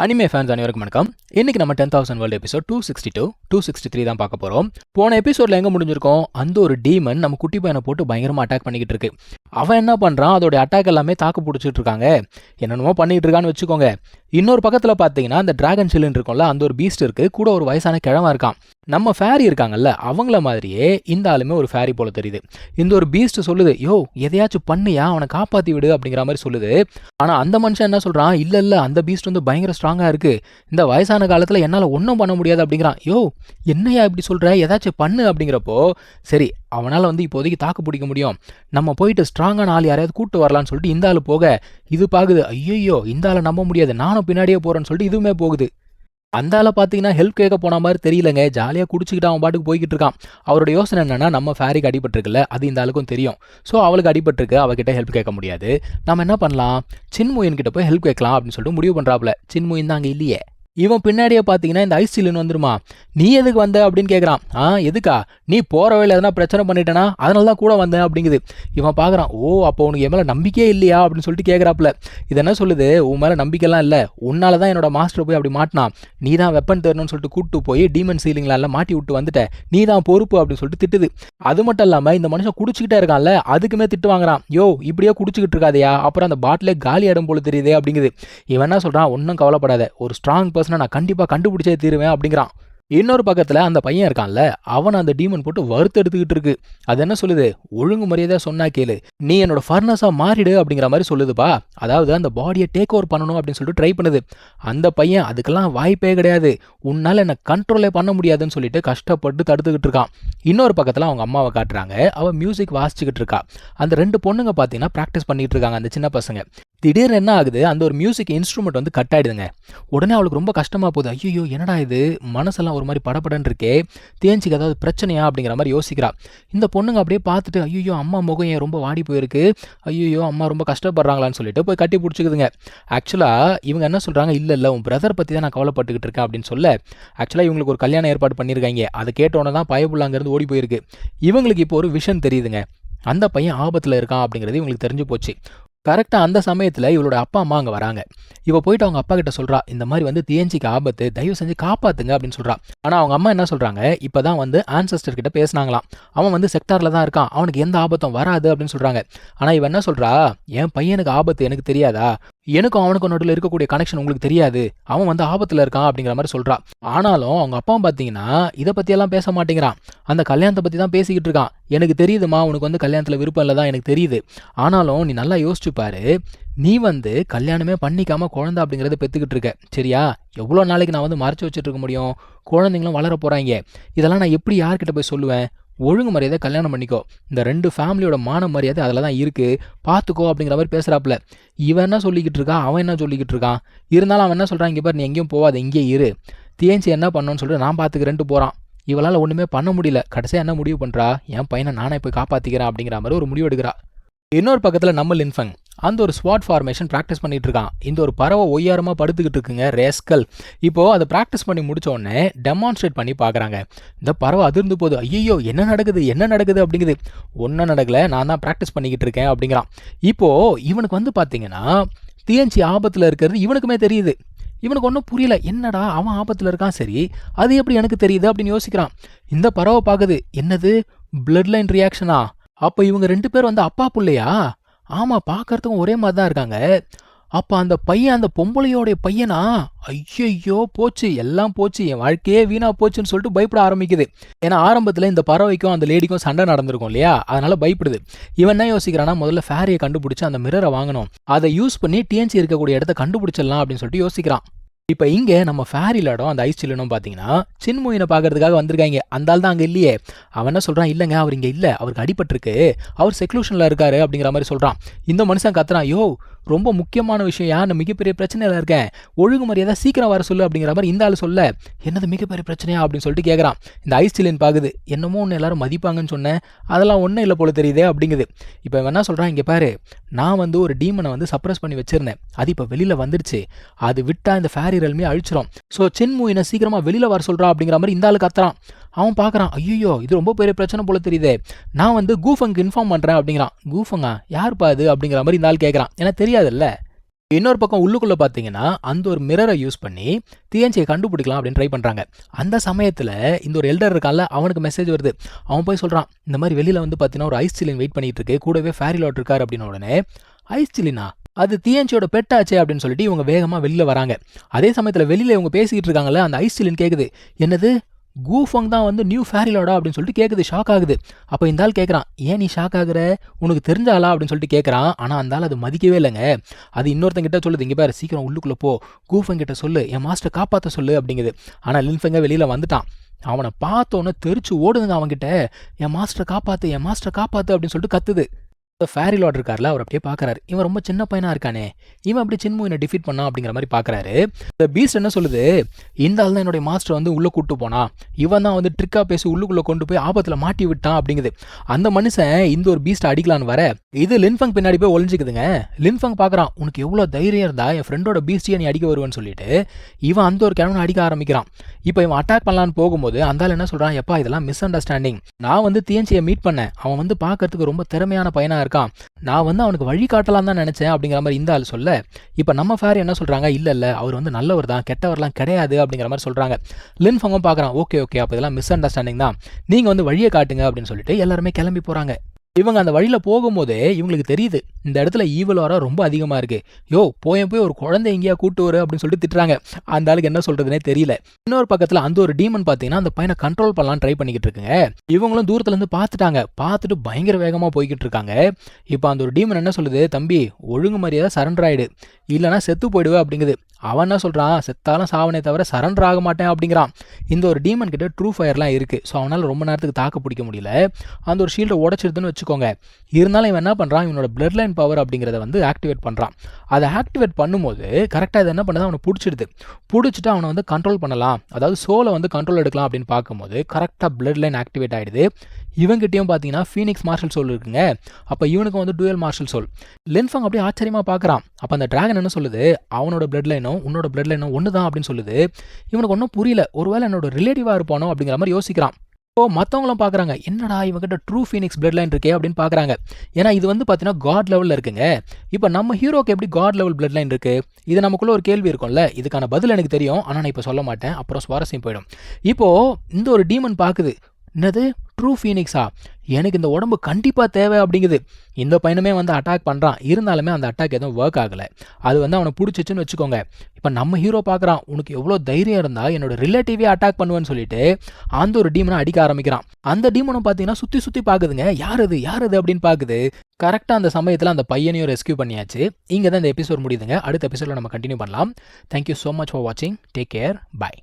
Anime fans அனைவருக்கும் வணக்கம். இன்னைக்கு நம்ம ten thousand world episode two sixty two two sixty three தான் பார்க்க போகிறோம் போன எபிசோடில் எங்கே முடிஞ்சிருக்கோம்? அந்த ஒரு டீமன் நம்ம குட்டி பையனை போட்டு பயங்கரமாக அட்டாக் பண்ணிக்கிட்டு இருக்கு. அவன் என்ன பண்ணுறான் அதோட அட்டாக் எல்லாமே தாக்கு பிடிச்சிட்டு இருக்காங்க. என்னென்னமோ பண்ணிட்டு இருக்கான்னு வச்சுக்கோங்க. இன்னொரு பக்கத்தில் பார்த்தீங்கன்னா அந்த டிராகன் சில்லுன்னு இருக்கும்ல அந்த ஒரு பீஸ்ட் இருக்கு. கூட ஒரு வயசான கிழமை இருக்கான். நம்ம ஃபேரி இருக்காங்கல்ல அவங்கள மாதிரியே இந்த ஆளுமே ஒரு ஃபேரி போல தெரியுது. இந்த ஒரு பீஸ்ட் சொல்லுது யோ எதையாச்சும் பண்ணியா? அவனை காப்பாற்றி விடு அப்படிங்கிற மாதிரி சொல்லுது. ஆனால் அந்த மனுஷன் என்ன சொல்கிறான் இல்லை இல்லை அந்த பீஸ்ட் வந்து பயங்கர ஸ்ட்ராங்காக இருக்குது இந்த வயசான காலத்தில் என்னால் ஒன்றும் பண்ண முடியாது அப்படிங்கிறான். யோ என்னையா இப்படி சொல்கிற ஏதாச்சும் பண்ணு அப்படிங்கிறப்போ சரி அவனால் வந்து இப்போதைக்கு தாக்கு பிடிக்க முடியும். நம்ம போயிட்டு ஸ்ட்ராங்கான ஆள் யாரையாவது கூட்டு வரலான்னு சொல்லிட்டு இந்த ஆள் போக இது பாகுது. ஐயோ இந்த ஆளை நம்ப முடியாது. நானும் பின்னாடியே போகிறேன்னு சொல்லிட்டு இதுவுமே போகுது. அந்த ஆளை பார்த்தீங்கன்னா ஹெல்ப் கேட்க போன மாதிரி தெரியலங்க. ஜாலியாக குடிச்சிக்கிட்டு அவன் பாட்டுக்கு போய்கிட்டு இருக்கான். அவரோட யோசனை என்னன்னா நம்ம ஃபேரிக்கு அடிபட்டிருக்குல்ல அது இந்த ஆளுக்கும் தெரியும். ஸோ அவளுக்கு அடிபட்டிருக்கு அவகிட்ட ஹெல்ப் கேட்க முடியாது. நம்ம என்ன பண்ணலாம்? சின்முயன் கிட்ட போய் ஹெல்ப் கேட்கலாம் அப்படின்னு சொல்லிட்டு முடிவு பண்ணுறாப்புல சின்முயன் தான் அங்கே இல்லையே. இவன் பின்னாடியே பார்த்தீங்கன்னா இந்த ஐஸ் சில்லுன்னு வந்துருமா? நீ எதுக்கு வந்த அப்படின்னு கேட்குறான் ஆ எதுக்கா? நீ போகிற வழியில் எதனா பிரச்சனை பண்ணிட்டேனா? அதனால தான் கூட வந்தேன் அப்படிங்குது. இவன் பார்க்குறான் ஓ அப்போ உனக்கு என் மேலே நம்பிக்கையே இல்லையா? அப்படின்னு சொல்லிட்டு கேட்குறாப்புல இது என்ன சொல்லுது? உன் மேலே நம்பிக்கைலாம் இல்லை. உன்னால தான் என்னோட மாஸ்டர் போய் அப்படி மாட்டினான். நீ தான் வெப்பன் தரணும்னு சொல்லிட்டு கூட்டு போய் டீமன் சீலிங்லாம் மாட்டி விட்டு வந்துட்ட. நீ தான் பொறுப்பு அப்படின்னு சொல்லிட்டு திட்டுது. அது மட்டும் இல்லாமல் இந்த மனுஷன் குடிச்சிக்கிட்டே இருக்கான்ல அதுக்குமே திட்டு வாங்குறான். யோ இப்படியே குடிச்சிக்கிட்டு இருக்காதையா? அப்புறம் அந்த பாட்டிலே காலி ஆடும் போல தெரியுதே அப்படிங்குது. இவன் என்ன சொல்கிறான் ஒன்றும் கவலைப்படாத. ஒரு ஸ்ட்ராங் பர்சனை நான் கண்டிப்பாக கண்டுபிடிச்சே தீருவேன் அப்படிங்கிறான். இன்னொரு பக்கத்தில் அந்த பையன் இருக்கான்ல அவன் அந்த டீமன் போட்டு வறுத்து எடுத்துக்கிட்டு இருக்கு. அது என்ன சொல்லுது? ஒழுங்கு மரியாதையாக சொன்னா கேளு. நீ என்னோட ஃபர்னஸாக மாறிடு அப்படிங்கிற மாதிரி சொல்லுதுப்பா. அதாவது அந்த பாடியை டேக் ஓவர் பண்ணணும் அப்படின்னு சொல்லிட்டு ட்ரை பண்ணுது. அந்த பையன் அதுக்கெல்லாம் வாய்ப்பே கிடையாது. உன்னால் என்னை கண்ட்ரோலே பண்ண முடியாதுன்னு சொல்லிட்டு கஷ்டப்பட்டு தடுத்துக்கிட்டு இருக்கான். இன்னொரு பக்கத்தில் அவங்க அம்மாவை காட்டுறாங்க. அவள் மியூசிக் வாசிச்சுக்கிட்டு இருக்கா. அந்த ரெண்டு பொண்ணுங்க பார்த்தீங்கன்னா ப்ராக்டிஸ் பண்ணிட்டு இருக்காங்க அந்த சின்ன பசங்க. திடீர்னு என்ன ஆகுது? அந்த ஒரு மியூசிக் இன்ஸ்ட்ருமெண்ட் வந்து கட் ஆயிடுதுங்க. உடனே அவளுக்கு ரொம்ப கஷ்டமாக போகுது. ஐயோ என்னடா இது? மனசெல்லாம் ஒரு மாதிரி படபடன்னு இருக்கே. தேஞ்சிக்கு ஏதாவது பிரச்சனையா? அப்படிங்கிற மாதிரி யோசிக்கிறா. இந்த பொண்ணுங்க அப்படியே பார்த்துட்டு ஐயோ அம்மா முகம் ஏன் ரொம்ப வாடி போயிருக்கு? ஐயோ அம்மா ரொம்ப கஷ்டப்படுறாங்களான்னு சொல்லிட்டு போய் கட்டி பிடிச்சிக்குதுங்க. ஆக்சுவலாக இவங்க என்ன சொல்கிறாங்க இல்லை இல்லை உன் பிரதர் பற்றி தான் நான் கவலைப்பட்டுக்கிட்டு இருக்கேன் அப்படின்னு சொல்ல ஆக்சுவலாக இவங்களுக்கு ஒரு கல்யாணம் ஏற்பாடு பண்ணியிருக்காங்க. அதை கேட்டோன்னே தான் பயப்புள்ள அங்கேருந்து ஓடி போயிருக்கு. இவங்களுக்கு இப்போ ஒரு விஷன் தெரியுதுங்க. அந்த பையன் ஆபத்தில் இருக்கான் அப்படிங்கிறது இவங்களுக்கு தெரிஞ்சு போச்சு. கரெக்டாக அந்த சமயத்தில் இவளோட அப்பா அம்மா அங்கே வராங்க. இவ போயிட்டு அவங்க அப்பா கிட்ட சொல்கிறா இந்த மாதிரி வந்து தியஞ்சிக்கு ஆபத்து தயவு செஞ்சு காப்பாத்துங்க அப்படின்னு சொல்கிறா ஆனால் அவங்க அம்மா என்ன சொல்கிறாங்க இப்போ தான் வந்து ஆன்சஸ்டர் கிட்ட பேசினாங்களாம். அவன் வந்து செக்டாரில் தான் இருக்கான் அவனுக்கு எந்த ஆபத்தும் வராது அப்படின்னு சொல்கிறாங்க ஆனால் இவன் என்ன சொல்கிறா என் பையனுக்கு ஆபத்து எனக்கு தெரியாதா? எனக்கும் அவனுக்கும் நடுவில் இருக்கக்கூடிய கனெக்ஷன் உங்களுக்கு தெரியாது. அவன் வந்து ஆபத்தில் இருக்கான் அப்படிங்கிற மாதிரி சொல்கிறான் ஆனாலும் அவங்க அப்பாவும் பார்த்தீங்கன்னா இதை பற்றியெல்லாம் பேச மாட்டேங்கிறான். அந்த கல்யாணத்தை பற்றி தான் பேசிக்கிட்டு இருக்கான். எனக்கு தெரியுதுமா உனக்கு வந்து கல்யாணத்தில் விருப்பம் இல்லை தான் எனக்கு தெரியுது. ஆனாலும் நீ நல்லா யோசிச்சுப்பாரு நீ வந்து கல்யாணமே பண்ணிக்காம குழந்தை அப்படிங்கிறத பெற்றுக்கிட்டு இருக்க. சரியா? எவ்வளோ நாளைக்கு நான் வந்து மறைச்சி வச்சுட்டு இருக்க முடியும்? குழந்தைங்களும் வளர போகிறாங்க இதெல்லாம் நான் எப்படி யார்கிட்ட போய் சொல்லுவேன்? ஒழுங்கு மரியாதை கல்யாணம் பண்ணிக்கோ. இந்த ரெண்டு ஃபேமிலியோட மான மரியாதை அதில் தான் இருக்குது பார்த்துக்கோ அப்படிங்கிற மாதிரி பேசுகிறாப்புல இவன் என்ன சொல்லிக்கிட்டு இருக்கா? அவன் என்ன சொல்லிக்கிட்டு இருக்கான்? இருந்தாலும் அவன் என்ன சொல்கிறான் இங்கே பாரு நீ எங்கேயும் போகாத இங்கே இரு. தேஞ்சி என்ன பண்ணணும்னு சொல்லிட்டு நான் பார்த்துக்கிறேன்ட்டு போகிறான் இவளால் ஒன்றுமே பண்ண முடியல. கடைசியாக என்ன முடிவு பண்ணுறா என் பையனை நானே போய் காப்பாற்றிக்கிறேன் அப்படிங்கிற மாதிரி ஒரு முடிவு எடுக்கிறா. இன்னொரு பக்கத்தில் நம்ம லின்ஃபங். அந்த ஒரு ஸ்வாட் ஃபார்மேஷன் ப்ராக்டிஸ் பண்ணிட்டு இருக்கான். இந்த ஒரு பறவை ஒய்யாரமாக படுத்துக்கிட்டு இருக்குங்க ரேஸ்கல் இப்போ அதை ப்ராக்டிஸ் பண்ணி முடிச்ச உடனே டெமான்ஸ்ட்ரேட் பண்ணி பார்க்குறாங்க இந்த பறவை அதிர்ந்து போகுது. ஐயோ என்ன நடக்குது? என்ன நடக்குது? அப்படிங்குது. ஒன்றும் நடக்கல. நான் தான் ப்ராக்டிஸ் பண்ணிக்கிட்டு இருக்கேன் அப்படிங்கிறான். இப்போ இவனுக்கு வந்து பார்த்தீங்கன்னா டிஎன்சி ஆபத்தில் இருக்கிறது இவனுக்குமே தெரியுது. இவனுக்கு ஒன்றும் புரியல. என்னடா அவன் ஆபத்தில் இருக்கான்? சரி அது எப்படி எனக்கு தெரியுது அப்படின்னு யோசிக்கிறான். இந்த பறவை பார்க்குது என்னது? பிளட் லைன் ரியாக்ஷனா அப்போ இவங்க ரெண்டு பேர் வந்து அப்பா பிள்ளையா? ஆமாம் பார்க்கறதுக்கும் ஒரே மாதிரி தான் இருக்காங்க. அப்போ அந்த பையன் அந்த பொம்பளையோடைய பையனா? ஐயையோ போச்சு எல்லாம் போச்சு என் வாழ்க்கையே வீணா போச்சுன்னு சொல்லிட்டு பயப்பட ஆரம்பிக்குது. ஏன்னா ஆரம்பத்தில் இந்த பறவைக்கும் அந்த லேடிக்கும் சண்டை நடந்திருக்கும் இல்லையா? அதனால பயப்படுது. இவன் என்ன யோசிக்கிறான்னா முதல்ல ஃபேரியை கண்டுபிடிச்சு அந்த மிரரை வாங்கணும். அதை யூஸ் பண்ணி டிஎன்சி இருக்கக்கூடிய இடத்த கண்டுபிடிச்சிடலாம் அப்படின்னு சொல்லிட்டு யோசிக்கிறான். இப்போ இங்கே நம்ம ஃபேரில் இடம் அந்த ஐஸ் சில்லுனும் பார்த்தீங்கன்னா சின்மொயினை பார்க்கறதுக்காக வந்திருக்காங்க. அந்த ஆள் தான் அங்கே இல்லையே. அவன் என்ன சொல்கிறான் இல்லைங்க அவர் இங்கே இல்லை. அவருக்கு அடிபட்டிருக்கு. அவர் செக்லூஷனில் இருக்காரு அப்படிங்கிற மாதிரி சொல்கிறான் இந்த மனுஷன் கத்துறான் யோ ரொம்ப முக்கியமான விஷயம். யார் நான் மிகப்பெரிய பிரச்சனையில் இருக்கேன்? ஒழுங்கு மரியாதை சீக்கிரம் வர சொல்லு அப்படிங்கிற மாதிரி இந்த ஆள் சொல்ல என்னது மிகப்பெரிய பிரச்சனையா? அப்படின்னு சொல்லிட்டு கேட்குறான் இந்த ஐஸ் சில்லின் பார்க்குது என்னமோ ஒன்று எல்லாரும் மதிப்பாங்கன்னு சொன்னேன். அதெல்லாம் ஒன்றும் இல்லை போல தெரியுதே அப்படிங்குது. இப்போ இவன் என்ன சொல்கிறான் இங்கே பாரு. நான் வந்து ஒரு டீமனை வந்து சப்ரஸ் பண்ணி வச்சிருந்தேன். அது இப்போ வெளியில் வந்துடுச்சு அது விட்டா இந்த ஃபேரி ரெல்மே அழிச்சிரும். ஸோ சின்மூயினை சீக்கிரமாக வெளியில் வர சொல்கிறான் அப்படிங்கிற மாதிரி இந்த ஆள் கத்துறான் அவன் பார்க்குறான் ஐயோ இது ரொம்ப பெரிய பிரச்சனை போல தெரியுதே. நான் வந்து கூஃபங்க்கு இன்ஃபார்ம் பண்ணுறேன் அப்படிங்கிறான். கூஃபங்கா? யாருப்பா அது? அப்படிங்கிற மாதிரி இந்த ஆள் கேட்குறான் எனக்கு தெரியாதுல்ல. இன்னொரு பக்கம் உள்ளுக்குள்ள பார்த்தீங்கன்னா அந்த ஒரு மிரரை யூஸ் பண்ணி டிஎன்சியை கண்டுபிடிக்கலாம் அப்படின்னு ட்ரை பண்ணுறாங்க அந்த சமயத்தில் இந்த ஒரு எல்டர் இருக்கான்ல அவனுக்கு மெசேஜ் வருது. அவன் போய் சொல்கிறான் இந்த மாதிரி வெளியில் வந்து பார்த்தீங்கன்னா ஒரு ஐஸ் சிலின் வெயிட் பண்ணிகிட்டு இருக்கு. கூடவே ஃபேரி லாட் இருக்கார் அப்படின்னு உடனே ஐஸ் சிலினா அது டிஎன்சியோட பெட்டாச்சே அப்படின்னு சொல்லிட்டு இவங்க வேகமாக வெளியில் வராங்க. அதே சமயத்தில் வெளியில் இவங்க பேசிக்கிட்டு இருக்காங்கல்ல அந்த ஐஸ்டிலின் கேட்குது என்னது? கூஃபங் தான் வந்து நியூ ஃபேரிலோடா அப்படின்னு சொல்லிட்டு கேட்குது ஷாக் ஆகுது. அப்போ இந்த ஆள் கேட்குறான் ஏன் நீ ஷாக் ஆகுற? உனக்கு தெரிஞ்சாலா அப்படின்னு சொல்லிட்டு கேட்குறான் ஆனால் அந்த ஆள் அது மதிக்கவே இல்லைங்க. அது இன்னொருத்தங்கிட்ட சொல்லுது இங்கே பாரு சீக்கிரம் உள்ளுக்குள்ளே போ. கூஃபங் கிட்ட சொல்லு. என் மாஸ்டர் காப்பாற்ற சொல்லு அப்படிங்குது. ஆனால் லின்ஃபங்க வெளியில் வந்துட்டான். அவனை பார்த்தோன்னே தெரிச்சு ஓடுதுங்க அவன்கிட்ட. என் மாஸ்டரை காப்பாற்று என் மாஸ்டரை காப்பாற்று அப்படின்னு சொல்லிட்டு கத்துது. ஃபேரி லார்ட் இருக்கார்ல அவர் அப்படியே பார்க்குறாரு. இவன் ரொம்ப சின்ன பையனாக இருக்கானே. இவன் அப்படி சின்முயினை டிஃபீட் பண்ணா அப்படிங்கிற மாதிரி பார்க்கறாரு. இந்த பீஸ்ட் என்ன சொல்லுது? இந்த ஆள் தான் என்னுடைய மாஸ்டர் வந்து உள்ளே கூட்டு போனா. இவன் தான் வந்து ட்ரிக்காக பேசி உள்ளுக்குள்ளே கொண்டு போய் ஆபத்தில் மாட்டி விட்டான் அப்படிங்குது. அந்த மனுஷன் இந்த ஒரு பீஸ்ட் அடிக்கலான்னு வர இது லின்ஃபங் பின்னாடி போய் ஒளிஞ்சுக்குதுங்க. லின்ஃபங் பார்க்கறான் உனக்கு எவ்வளோ தைரியம் இருந்தா என் ஃப்ரெண்டோட பீஸ்டியை நீ அடிக்க வருவேன்னு சொல்லிட்டு இவன் அந்த ஒரு கிழமை அடிக்க ஆரம்பிக்கிறான். இப்போ இவன் அட்டாக் பண்ணலான்னு போகும்போது அந்த ஆள் என்ன சொல்கிறான் எப்பா இதெல்லாம் மிஸ் அண்டர்ஸ்டாண்டிங் நான் வந்து தியன்சியை மீட் பண்ணேன். அவன் வந்து பார்க்கறதுக்கு ரொம்ப திறமையான தான் இருக்கான். நான் வந்து அவனுக்கு வழி காட்டலாம் தான் நினைச்சேன் அப்படிங்கிற மாதிரி இந்த ஆள் சொல்ல இப்போ நம்ம ஃபேர் என்ன சொல்றாங்க? இல்லை இல்லை அவர் வந்து நல்லவர் தான் கெட்டவர்லாம் கிடையாது அப்படிங்கிற மாதிரி சொல்றாங்க. லின்ஃபங்கும் பார்க்குறான் ஓகே ஓகே அப்போ இதெல்லாம் மிஸ் அண்டர்ஸ்டாண்டிங் தான். நீங்க வந்து வழியை காட்டுங்க அப்படின்னு சொல்லிட்டு எல்லாருமே கிளம்பி போறாங்க. இவங்க அந்த வழியில் போகும்போதே இவங்களுக்கு தெரியுது இந்த இடத்துல ஈவல் வர ரொம்ப அதிகமாக இருக்குது யோ போய் போய் ஒரு குழந்தை எங்கேயா கூட்டு வரு அப்படின்னு சொல்லிட்டு திட்டுறாங்க. அந்த ஆளுக்கு என்ன சொல்கிறதுனே தெரியல. இன்னொரு பக்கத்தில் அந்த ஒரு டீமன் பார்த்தீங்கன்னா அந்த பையனை கண்ட்ரோல் பண்ணலாம் ட்ரை பண்ணிக்கிட்டு இருக்குங்க. இவங்களும் தூரத்துலேருந்து பார்த்துட்டாங்க பார்த்துட்டு பயங்கர வேகமாக போய்கிட்டு இருக்காங்க. இப்போ அந்த ஒரு டீமன் என்ன சொல்லுது? தம்பி ஒழுங்கு மரியாதை சரண்டர் ஆகிடு இல்லைன்னா செத்து போயிடுவே அப்படிங்குது. அவன் என்ன சொல்கிறான் செத்தாலும் சாவனே தவிர சரண்டர் ஆக மாட்டேன் அப்படிங்கிறான். இந்த ஒரு டீமன் கிட்ட ட்ரூ ஃபயர்லாம் இருக்குது ஸோ அவனால் ரொம்ப நேரத்துக்கு தாக்கு பிடிக்க முடியல. அந்த ஒரு ஷீல்டை உடச்சிருதுன்னு வச்சு வச்சுக்கோங்க. இருந்தாலும் இவன் என்ன பண்ணுறான் இவனோட பிளட் லைன் பவர் அப்படிங்கிறத வந்து ஆக்டிவேட் பண்ணுறான் அதை ஆக்டிவேட் பண்ணும்போது கரெக்டாக இது என்ன பண்ணுது? அவனை பிடிச்சிடுது. பிடிச்சிட்டு அவனை வந்து கண்ட்ரோல் பண்ணலாம். அதாவது சோலை வந்து கண்ட்ரோல் எடுக்கலாம் அப்படின்னு பார்க்கும்போது கரெக்டாக பிளட் லைன் ஆக்டிவேட் ஆகிடுது இவங்கிட்டையும் பார்த்தீங்கன்னா ஃபீனிக்ஸ் மார்ஷல் சோல் இருக்குங்க. அப்போ இவனுக்கு வந்து டூயல் மார்ஷல் சோல் லென்ஃபங் அப்படியே ஆச்சரியமாக பார்க்குறான். அப்போ அந்த டிராகன் என்ன சொல்லுது? அவனோட பிளட் லைனும் உன்னோட பிளட் லைனும் ஒன்று தான் அப்படின்னு சொல்லுது. இவனுக்கு ஒன்றும் புரியல. ஒருவேளை என்னோட ரிலேட்டிவாக இருப்பானோ அப்படிங்கிற மாதிரி யோசிக்கிறான். இப்போ மற்றவங்களும் பார்க்குறாங்க என்னடா இவங்ககிட்ட ட்ரூ ஃபீனிக்ஸ் பிளட் லைன் இருக்கே? அப்படின்னு பார்க்குறாங்க ஏன்னா இது வந்து பார்த்தீங்கன்னா காட் லெவலில் இருக்குங்க. இப்போ நம்ம ஹீரோக்கு எப்படி காட் லெவல் பிளட் லைன் இருக்குது இது நமக்குள்ள ஒரு கேள்வி இருக்கும்ல. இதுக்கான பதில் எனக்கு தெரியும். ஆனால் நான் இப்போ சொல்ல மாட்டேன். அப்புறம் சுவாரஸ்யம் போயிடும். இப்போ இந்த ஒரு டீமன் பார்க்குது என்னது? ட்ரூ ஃபீனிக்ஸா எனக்கு இந்த உடம்பு கண்டிப்பாக தேவை அப்படிங்குது. இந்த பையனுமே வந்து அட்டாக் பண்ணுறான் இருந்தாலுமே அந்த அட்டாக் எதுவும் ஒர்க் ஆகலை. அது வந்து அவனை பிடிச்சிச்சுன்னு வச்சுக்கோங்க. இப்போ நம்ம ஹீரோ பார்க்குறான். உனக்கு எவ்வளோ தைரியம் இருந்தால் என்னோட ரிலேட்டிவே அட்டாக் பண்ணுவேன்னு சொல்லிட்டு அந்த ஒரு டீமனை அடிக்க ஆரம்பிக்கிறான். அந்த டீமனும் பார்த்தீங்கன்னா சுற்றி சுற்றி பார்க்குதுங்க. யார் அது? யார் அது அப்படின்னு பார்க்குது. கரெக்டாக அந்த சமயத்தில் அந்த பையனையும் ரெஸ்கியூ பண்ணியாச்சு. இங்கே தான் இந்த எபிசோட் முடியுதுங்க. அடுத்த எபிசோடில் நம்ம கண்டினியூ பண்ணலாம். Thank you so much for வாட்சிங் டேக் கேர் பை